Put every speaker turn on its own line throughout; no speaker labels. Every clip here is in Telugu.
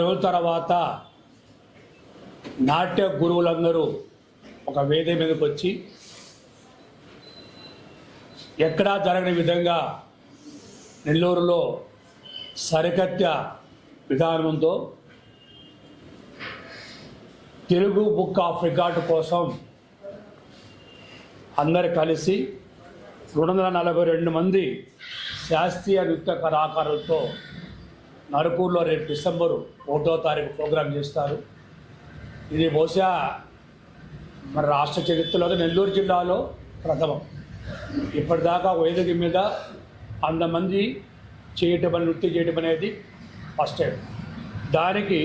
రోజుల తర్వాత నాట్య గురువులందరూ ఒక వేదిక మీదకి వచ్చి ఎక్కడా జరగని విధంగా నెల్లూరులో సరికత్య విధానంతో తెలుగు బుక్ ఆఫ్ రికార్డు కోసం అందరు కలిసి రెండు వందల నలభై రెండు మంది శాస్త్రీయ నృత్య కళాకారులతో నరుపూర్లో రేపు డిసెంబరు ఒకటో తారీఖు ప్రోగ్రాం చేస్తారు. ఇది బహుశా మన రాష్ట్ర చరిత్రలో నెల్లూరు జిల్లాలో ప్రథమం. ఇప్పటిదాకా వేదిక మీద అంతమంది చేయటం అని నృత్యం చేయటం అనేది ఫస్ట్ టైం దానికి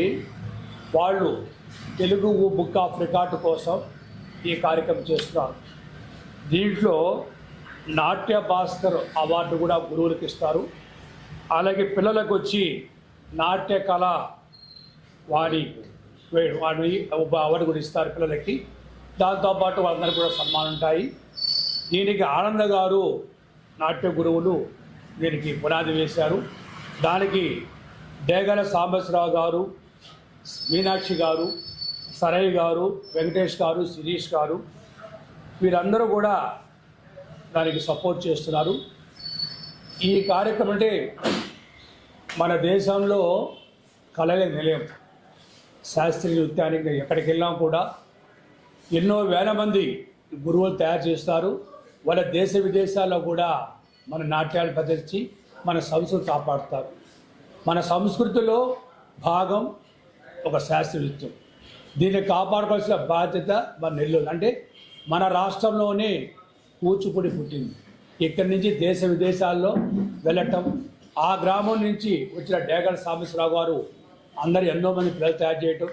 వాళ్ళు తెలుగు బుక్ ఆఫ్ రికార్డు కోసం ఈ కార్యక్రమం చేస్తున్నారు దీంట్లో నాట్య భాస్కర్ అవార్డు కూడా గురువులకు ఇస్తారు. అలాగే పిల్లలకు వచ్చి నాట్య కళ వాడి వాడి ఒక అవార్డు కూడా ఇస్తారు పిల్లలకి. దాంతోపాటు వాళ్ళందరికీ కూడా సన్మానం ఉంటాయి. దీనికి ఆనంద గారు నాట్య గురువులు దీనికి పునాది వేశారు. దానికి డేగల సాంబశ్వరరావు గారు మీనాక్షి గారు సరయ్య గారు వెంకటేష్ గారు శిరీష్ గారు వీరందరూ కూడా దానికి సపోర్ట్ చేస్తున్నారు. ఈ కార్యక్రమం అంటే మన దేశంలో కళల నిలయం. శాస్త్రీయ నృత్యానికి ఎక్కడికి వెళ్ళాం కూడా ఎన్నో వేల మంది గురువులు తయారు చేస్తారు. వాళ్ళ దేశ విదేశాల్లో కూడా మన నాట్యాలు ప్రదర్శించి మన సంస్కృతి కాపాడుతారు. మన సంస్కృతిలో భాగం ఒక శాస్త్రీయ నృత్యం దీన్ని కాపాడుకోవాల్సిన బాధ్యత మన నెల్లూరు. అంటే మన రాష్ట్రంలోనే కూచిపూడి పుట్టింది. ఇక్కడి నుంచి దేశ విదేశాల్లో వెళ్ళటం ఆ గ్రామం నుంచి వచ్చిన డేగల సాంబశ్వరరావు గారు అందరు ఎన్నో మంది పిల్లలు తయారు చేయటం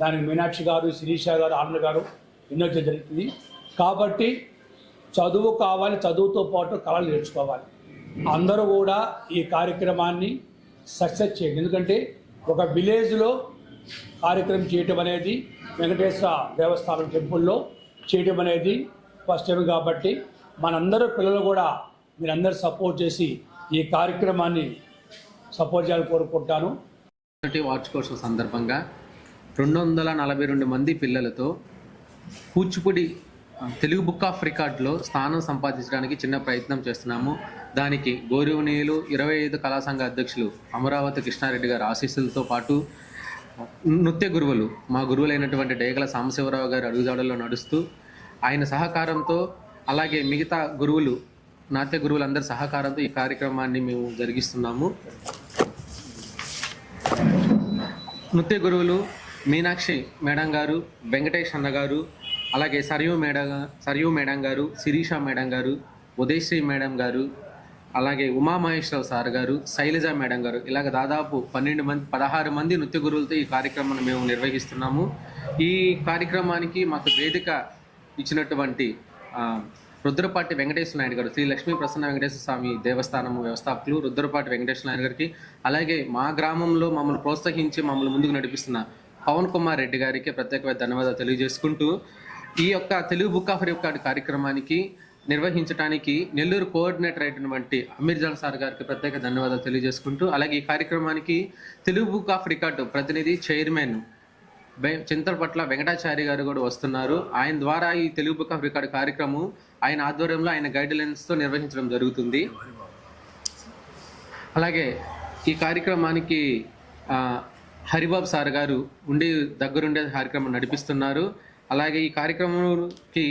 దానికి మీనాక్షి గారు శిరీష గారు ఆనంద్ గారు ఎన్నో జరుగుతుంది కాబట్టి చదువు కావాలి చదువుతో పాటు కళలు నేర్చుకోవాలి. అందరూ కూడా ఈ కార్యక్రమాన్ని సక్సెస్ చేయండి. ఎందుకంటే ఒక విలేజ్లో కార్యక్రమం చేయటం అనేది వెంకటేశ్వర దేవస్థానం టెంపుల్లో చేయటం అనేది ఫస్ట్ టైం కాబట్టి మనందరూ పిల్లలు కూడా మీరందరూ సపోర్ట్ చేసి ఈ కార్యక్రమాన్ని సపోర్ట్ చేయాలని కోరుకుంటాను.
వార్షికోత్సవ సందర్భంగా రెండు వందల నలభై రెండు మంది పిల్లలతో కూచిపూడి తెలుగు బుక్ ఆఫ్ రికార్డులో స్థానం సంపాదించడానికి చిన్న ప్రయత్నం చేస్తున్నాము. దానికి గౌరవనీయులు ఇరవై ఐదు కళా సంఘ అధ్యక్షులు అమరావతి కృష్ణారెడ్డి గారి ఆశీస్సులతో పాటు నృత్య గురువులు మా గురువులైనటువంటి డేగల సాంబశివరావు గారి అడుగుజాడల్లో నడుస్తూ ఆయన సహకారంతో అలాగే మిగతా గురువులు నాట్య గురువులందరి సహకారంతో ఈ కార్యక్రమాన్ని మేము జరిగిస్తున్నాము. నృత్య గురువులు మీనాక్షి మేడం గారు వెంకటేష్ అన్న గారు అలాగే సరియు మేడం సరియు మేడం గారు శిరీష మేడం గారు ఉదయశ్రీ మేడం గారు అలాగే ఉమామహేశ్వరరావు సార్ గారు శైలజ మేడం గారు ఇలాగ దాదాపు పన్నెండు మంది పదహారు మంది నృత్య గురువులతో ఈ కార్యక్రమాన్ని మేము నిర్వహిస్తున్నాము. ఈ కార్యక్రమానికి మాకు వేదిక ఇచ్చినటువంటి రుద్రపాటి వెంకటేశ్వర నాయుడు గారు శ్రీ లక్ష్మీ ప్రసన్న వెంకటేశ్వర స్వామి దేవస్థానం వ్యవస్థాపకులు రుద్రపాటి వెంకటేశ్వర నాయుడు గారికి అలాగే మా గ్రామంలో మమ్మల్ని ప్రోత్సహించి మమ్మల్ని ముందుకు నడిపిస్తున్న పవన్ కుమార్ రెడ్డి గారికి ప్రత్యేకమైన ధన్యవాదాలు తెలియజేసుకుంటూ ఈ యొక్క తెలుగు బుక్ ఆఫ్ రికార్డ్ కార్యక్రమానికి నిర్వహించడానికి నెల్లూరు కోఆర్డినేటర్ అయినటువంటి అమీర్ జాన్ సార్ గారికి ప్రత్యేక ధన్యవాదాలు తెలియజేసుకుంటూ అలాగే ఈ కార్యక్రమానికి తెలుగు బుక్ ఆఫ్ రికార్డు ప్రతినిధి చైర్మన్ చింతలపట్ల వెంకటాచారి గారు కూడా వస్తున్నారు. ఆయన ద్వారా ఈ తెలుగు బుక్ ఆఫ్ రికార్డ్ కార్యక్రమం ఆయన ఆధ్వర్యంలో ఆయన గైడ్ లైన్స్తో నిర్వహించడం జరుగుతుంది. అలాగే ఈ కార్యక్రమానికి హరిబాబు సార్ గారు ఉండి దగ్గరుండే కార్యక్రమం నడిపిస్తున్నారు. అలాగే ఈ కార్యక్రమంకి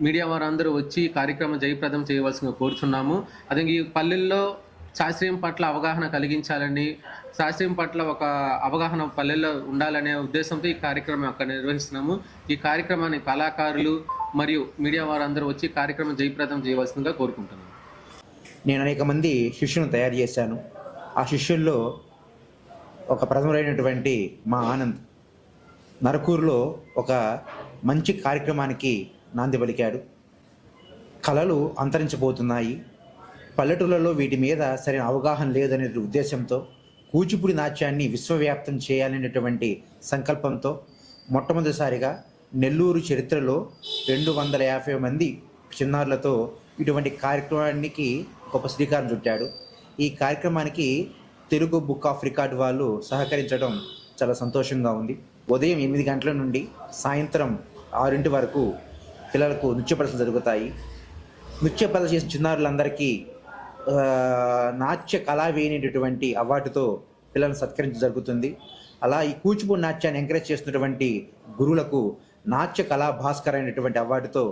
మీడియా వారందరూ వచ్చి కార్యక్రమం జయప్రదం చేయవలసిందిగా కోరుచున్నాము. అదే ఈ పల్లెల్లో శాస్త్రీయం పట్ల అవగాహన కలిగించాలని శాస్త్రీయం పట్ల ఒక అవగాహన పల్లెల్లో ఉండాలనే ఉద్దేశంతో ఈ కార్యక్రమం అక్కడ నిర్వహిస్తున్నాము. ఈ కార్యక్రమాన్ని కళాకారులు మరియు మీడియా వారందరూ వచ్చి కార్యక్రమం జయప్రదం చేయవలసిందిగా కోరుకుంటున్నాము.
నేను అనేక మంది శిష్యులను తయారు చేశాను. ఆ శిష్యుల్లో ఒక ప్రథములైనటువంటి మా ఆనంద్. నరకూరులో ఒక మంచి కార్యక్రమానికి నాంది పలికాడు కళలు అంతరించిపోతున్నాయి. పల్లెటూళ్ళలో వీటి మీద సరైన అవగాహన లేదనే ఉద్దేశంతో కూచిపూడి నాట్యాన్ని విశ్వవ్యాప్తం చేయాలనేటువంటి సంకల్పంతో మొట్టమొదటిసారిగా నెల్లూరు చరిత్రలో రెండు వందల యాభై మంది చిన్నారులతో ఇటువంటి కార్యక్రమానికి గొప్ప శ్రీకారం చుట్టాడు. ఈ కార్యక్రమానికి తెలుగు బుక్ ఆఫ్ రికార్డ్ వాళ్ళు సహకరించడం చాలా సంతోషంగా ఉంది. ఉదయం ఎనిమిది గంటల నుండి సాయంత్రం ఆరింటి వరకు పిల్లలకు నృత్య ప్రదర్శనలు జరుగుతాయి. నృత్య ప్రదర్శన చేసిన చిన్నారులందరికీ నాట్య కళావేణి అవార్డుతో పిల్లలను సత్కరించడం జరుగుతుంది. అలా ఈ కూచిపూడి నాట్యాన్ని ఎంకరేజ్ చేస్తున్నటువంటి గురువులకు నాట్య కళా భాస్కర్ అయినటువంటి అవార్డుతో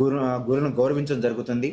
గురు గురువును గౌరవించడం జరుగుతుంది.